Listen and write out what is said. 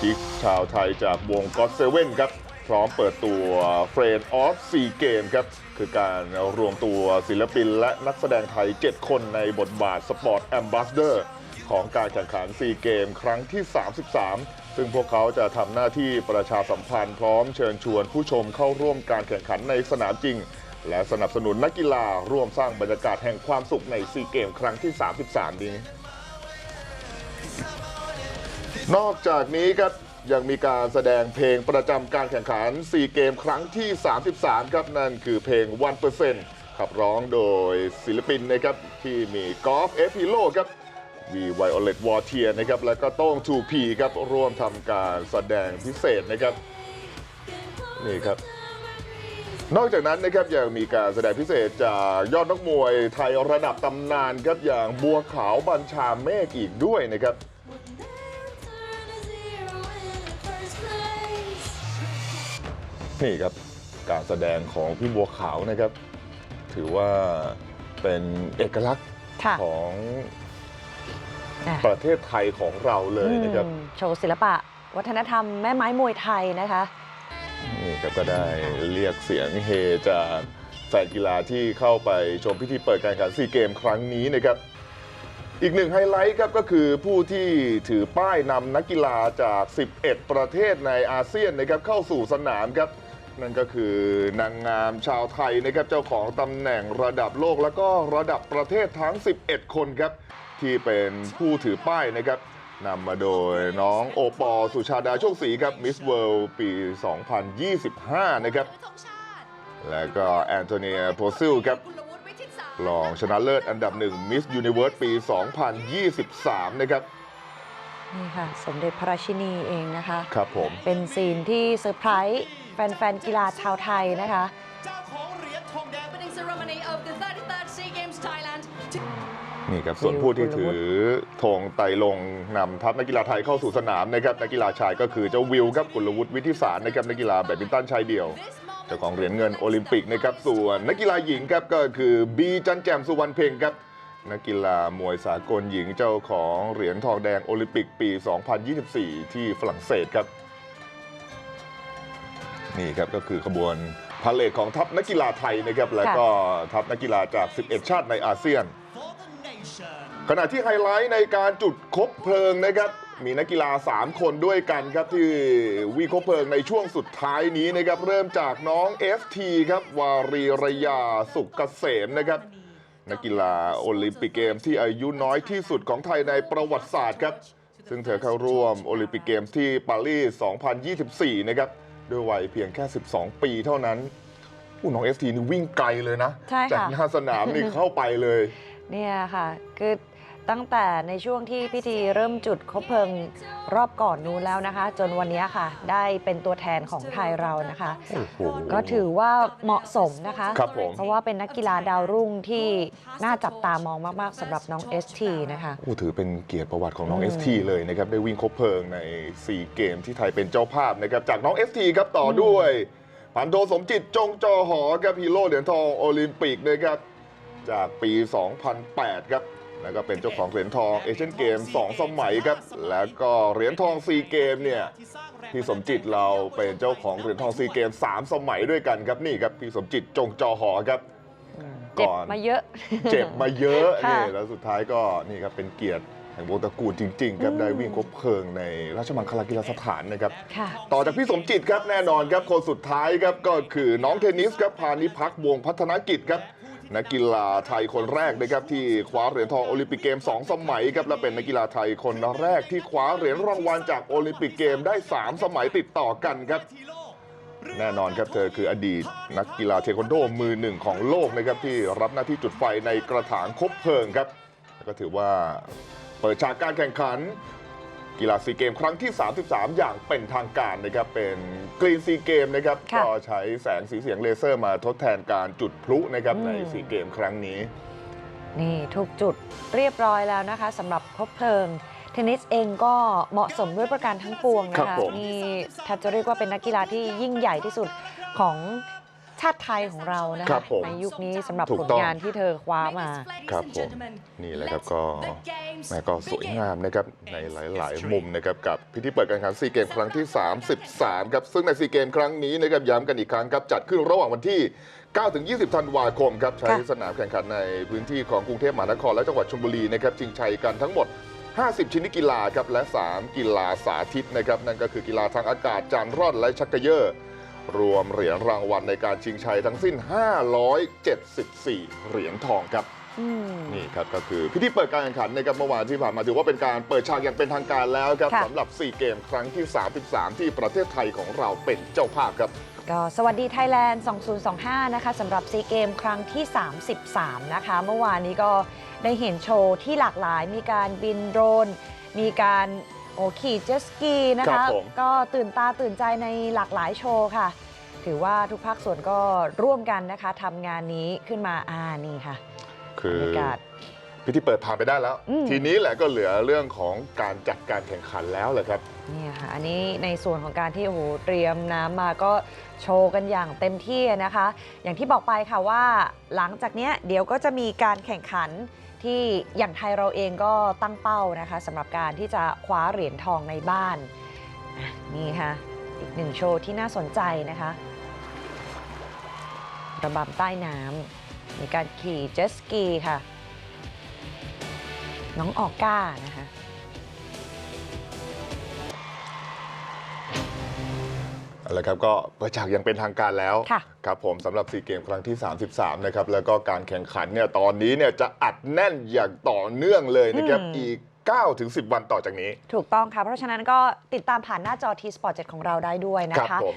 ชิกชาวไทยจากวงก็ d เซเว่นครับ พร้อมเปิดตัวเฟรนออฟซีเกมครับ คือการรวมตัวศิลปินและนักแสดงไทย 7 คนในบทบาทสปอร์ตแอมบ s สเดอร์ของการแข่งขันซีเกมครั้งที่ 33 ซึ่งพวกเขาจะทำหน้าที่ประชาสัมพันธ์พร้อมเชิญชวนผู้ชมเข้าร่วมการแข่งขันในสนามจริง และสนับสนุนนักกีฬาร่วมสร้างบรรยากาศแห่งความสุขในซีเกมครั้งที่ 33 นี้ นอกจากนี้ครับยังมีการแสดงเพลงประจำการแข่งขัน 4 เกมครั้งที่ 33 ครับ นั่นคือเพลง 1%ขับร้องโดยศิลปินนะครับ ที่มีกอล์ฟเอฟฮีโร่ครับวีไวโอเลตวอเทียนะครับ แล้วก็โต้ง 2P ครับ ร่วมทำการแสดงพิเศษนะครับ นี่ครับ นอกจากนั้นนะครับยังมีการแสดงพิเศษจากยอดนักมวยไทยระดับตำนานครับอย่างบัวขาวบัญชาเมฆอีกด้วยนะครับ นี่ครับการแสดงของพี่บัวขาวนะครับ ถือว่าเป็นเอกลักษณ์ค่ะของอะประเทศไทยของเราเลยนะครับอืมโชว์ศิลปะ วัฒนธรรมแม่ไม้มวยไทยนะคะนี่ครับก็ได้เรียกเสียงเฮจากแฟนกีฬาที่เข้าไปชมพิธีเปิดการแข่งขันซีเกมครั้งนี้นะครับ อีกหนึ่งไฮไลท์ครับก็คือผู้ที่ถือป้ายนำนักกีฬาจาก 11 ประเทศในอาเซียนนะครับเข้าสู่สนามครับ นั่นก็คือนางงามชาวไทยนะครับเจ้าของตำแหน่งระดับโลกแล้วก็ระดับประเทศทั้ง 11 คนครับ ที่เป็นผู้ถือป้ายนะครับนำมาโดยน้องโอปอล์สุชาดาโชคศรีครับมิสเวิลด์ปี 2025 นะครับ และก็แอนโทเนียโพซิลครับรองชนะเลิศอันดับหนึ่งมิสยูนิเวิร์สปี 2023 นะครับ นี่ค่ะ สมเด็จพระราชินีเองนะคะ ครับผม เป็นซีนที่เซอร์ไพรส์ แฟนๆกีฬาชาวไทยนะคะเจ้าของเหรียญทองแดง opening ceremony of the 33rd SEA Games Thailand. นี่ครับส่วนผู้ที่ถือธงไตรลงนำทัพนักกีฬาไทยเข้าสู่สนามนะครับนักกีฬาชายก็คือเจ้าวิวครับกุลวุฒิวิทิสารนะครับนักกีฬาแบดมินตันชายเดี่ยวเจ้าของเหรียญเงินโอลิมปิกนะครับส่วนนักกีฬาหญิงครับก็คือบีจันแจมสุวรรณเพ็งครับนักกีฬามวยสากลหญิงเจ้าของเหรียญทองแดงโอลิมปิกปี 2024 ที่ฝรั่งเศสครับ นี่ครับก็คือขบวนพาเลทของทัพนักกีฬาไทยนะครับและก็ทัพนักกีฬาจาก 11 ชาติในอาเซียน for the nation ขณะที่ไฮไลท์ในการจุดคบเพลิงนะครับมีนักกีฬา 3 คนด้วยกันครับที่วิ่งคบเพลิงในช่วงสุดท้ายนี้นะครับเริ่มจากน้อง FT ครับวารีระยาสุกเกษมนะครับนักกีฬาโอลิมปิกเกมที่อายุน้อยที่สุดของไทยในประวัติศาสตร์ครับซึ่งเธอเข้าร่วมโอลิมปิกเกมที่ปารีส 2024 นะครับ ด้วยวัยเพียงแค่ 12 ปีเท่านั้นผู้น้อง FT นี่วิ่งไกลเลยนะ ใช่ค่ะจากหน้าสนามนี่เข้าไปเลย เนี่ยค่ะคือ ตั้งแต่ในช่วงที่พิธีเริ่มจุดคบเพลิงรอบก่อนนู้นแล้วนะคะ จนวันนี้ค่ะ ได้เป็นตัวแทนของไทยเรานะคะ โอ้โห ก็ถือว่าเหมาะสมนะคะ ครับผม เพราะว่าเป็นนักกีฬาดาวรุ่งที่น่าจับตามองมาก ๆสำหรับน้อง ST นะคะผู้ถือเป็นเกียรติประวัติของน้องอืม ST เลยนะครับ ได้วิ่งคบเพลิงใน 4 เกมที่ไทยเป็นเจ้าภาพนะครับ จากน้อง ST ครับต่อด้วย พันโทสมจิตจงจอหอครับฮีโร่เหรียญทองโอลิมปิกนะครับ จากปี 2008 ครับ แล้วก็เป็นเจ้าของเหรียญทองเอเชียนเกม 2 สมัยครับ แล้วก็เหรียญทองซีเกมเนี่ยพี่สมจิตเราเป็นเจ้าของเหรียญทองซีเกม 3 สมัยด้วยกันครับนี่ครับพี่สมจิตจงจอหอครับเจ็บก่อนมาเยอะ เจ็บมาเยอะค่ะนี่แล้วสุดท้ายก็นี่ครับเป็นเกียรติแห่งวงตระกูลจริงๆครับอืมได้วิ่งคบเพลิงในราชมังคลากีฬาสถานนะครับค่ะต่อจากพี่สมจิตครับแน่นอนครับคนสุดท้ายครับก็คือน้องเทนนิสครับพานิพักษ์วงศ์พัฒนกิจครับ นักกีฬาไทยคนแรกนะครับที่คว้าเหรียญทองโอลิมปิกเกม 2 สมัยครับและเป็นนักกีฬาไทยคนแรกที่คว้าเหรียญรางวัลจากโอลิมปิกเกมได้ 3 สมัยติดต่อกันครับ แน่นอนครับเธอคืออดีต นักกีฬาเทควันโดมือหนึ่งของโลกนะครับที่รับหน้าที่จุดไฟในกระถางคบเพลิงครับแล้วก็ถือว่าเปิดฉากการแข่งขัน กีฬาซีเกมครั้งที่ 33 อย่างเป็นทางการนะครับเป็นกรีนซีเกมนะครับค่ะ ก็ใช้แสงสีเสียงเลเซอร์มาทดแทนการจุดพลุนะครับอืมในซีเกมครั้งนี้ นี่ทุกจุดเรียบร้อยแล้วนะคะสำหรับคบเพลิง เทนนิสเองก็เหมาะสมด้วยประการทั้งปวงครันะบคะผม นี่แทบจะเรียกว่าเป็นนักกีฬาที่ยิ่งใหญ่ที่สุดของชาติไทยของเรานะครับผมในยุคนี้สำหรับถูผกลต้อง งานที่เธอคว้ามา ครับผม นี่แหละครับก็ แม่ก็สวยงามนะครับในหลาย ๆ มุมนะครับกับพิธีเปิดการแข่งขันซีเกมครั้งที่ 33 ครับซึ่งในซีเกมครั้งนี้นะครับย้ำกันอีกครั้งครับจัดขึ้นระหว่างวันที่ 9 ถึง 20 ธันวาคมครับใช้ค่ะสนามแข่งขันในพื้นที่ของกรุงเทพมหานครและจังหวัดชลบุรีนะครับชิงชัยกันทั้งหมด 50 ชนิดกีฬาครับและ 3 กีฬาสาธิตนะครับนั่นก็คือกีฬาทางอากาศจานร่อนและชักเกยอร์รวมเหรียญรางวัลในการชิงชัยทั้งสิ้น 574 เหรียญทองครับอืม นี่ครับก็คือพิธีเปิดการแข่งขันนะครับเมื่อวานที่ผ่านมาถือว่าเป็นการเปิดฉากอย่างเป็นทางการแล้วครับค่ะสำหรับ 4 เกมครั้งที่ 33 ที่ประเทศไทยของเราเป็นเจ้าภาพครับก็สวัสดีไทยแลนด์ 2025 นะคะสำหรับซีเกมครั้งที่ 33 นะคะ เมื่อวานนี้ก็ได้เห็นโชว์ที่หลากหลาย มีการบินโดรน มีการโอขี่เจตสกีนะครัคะบผมก็ตื่นตาตื่นใจในหลากหลายโชว์ค่ะ ถือว่าทุกภาคส่วนก็ร่วมกันนะคะทำงานนี้ขึ้นมาอ่านี่ค่ะ คืบรอรยากาศ พิธีเปิดผ่านไปได้แล้ว อืม ทีนี้แหละก็เหลือเรื่องของการจัดการแข่งขันแล้วแหละครับ เนี่ยค่ะ อันนี้ในส่วนของการที่โอ้โหเตรียมน้ำมาก็โชว์กันอย่างเต็มที่นะคะ อย่างที่บอกไปค่ะว่า หลังจากเนี้ยเดี๋ยวก็จะมีการแข่งขันที่อย่างไทยเราเองก็ตั้งเป้านะคะสำหรับการที่จะคว้าเหรียญทองในบ้านอะนี่ค่ะ อีกหนึ่งโชว์ที่น่าสนใจนะคะ ระบำใต้น้ำ มีการขี่เจ็ตสกีค่ะ น้องออกก้านะคะ เอาละครับก็เปิดฉากอย่างเป็นทางการแล้วค่ะ ครับผมสำหรับซีเกมครั้งที่ 33 นะครับ แล้วก็การแข่งขันเนี่ยตอนนี้เนี่ยจะอัดแน่นอย่างต่อเนื่องเลยนะครับอืมอีก9ถึง10 วันต่อจากนี้ ถูกต้องค่ะ เพราะฉะนั้นก็ติดตามผ่านหน้าจอ T Sport 7 ของเราได้ด้วยนะครัคะ ผม